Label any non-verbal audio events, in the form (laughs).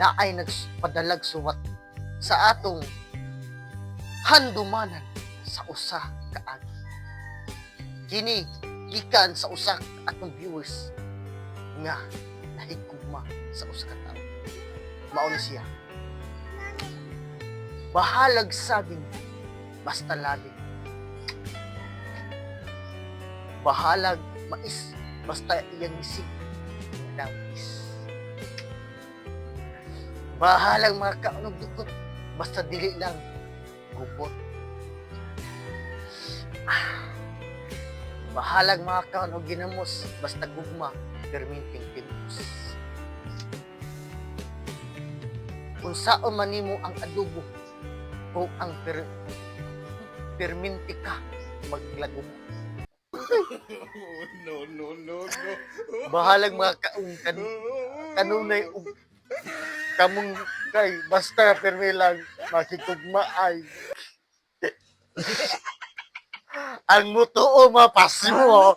na ay nagpadalag suwat sa atong handumanan sa usa ka agi. Kini gikan sa usa atong viewers nga nahigugma sa usa ka tawo. Mao siya. Bahalag sabing basta labi. Bahalag mais basta iyang isip dawis. Bahalang mga kaunog dukot basta dili lang gupot. Ah. Bahalag mga kaunog ginamos basta gugma perminting timpos. Kung saan man nimo ang adobo o ang per, perminti ka maglagom. no, no, no, no. Bahalag mga kaung kan, kanunay ug kamong kay basta permi lang makikugma ay. (laughs) Ang mutuo mapasmo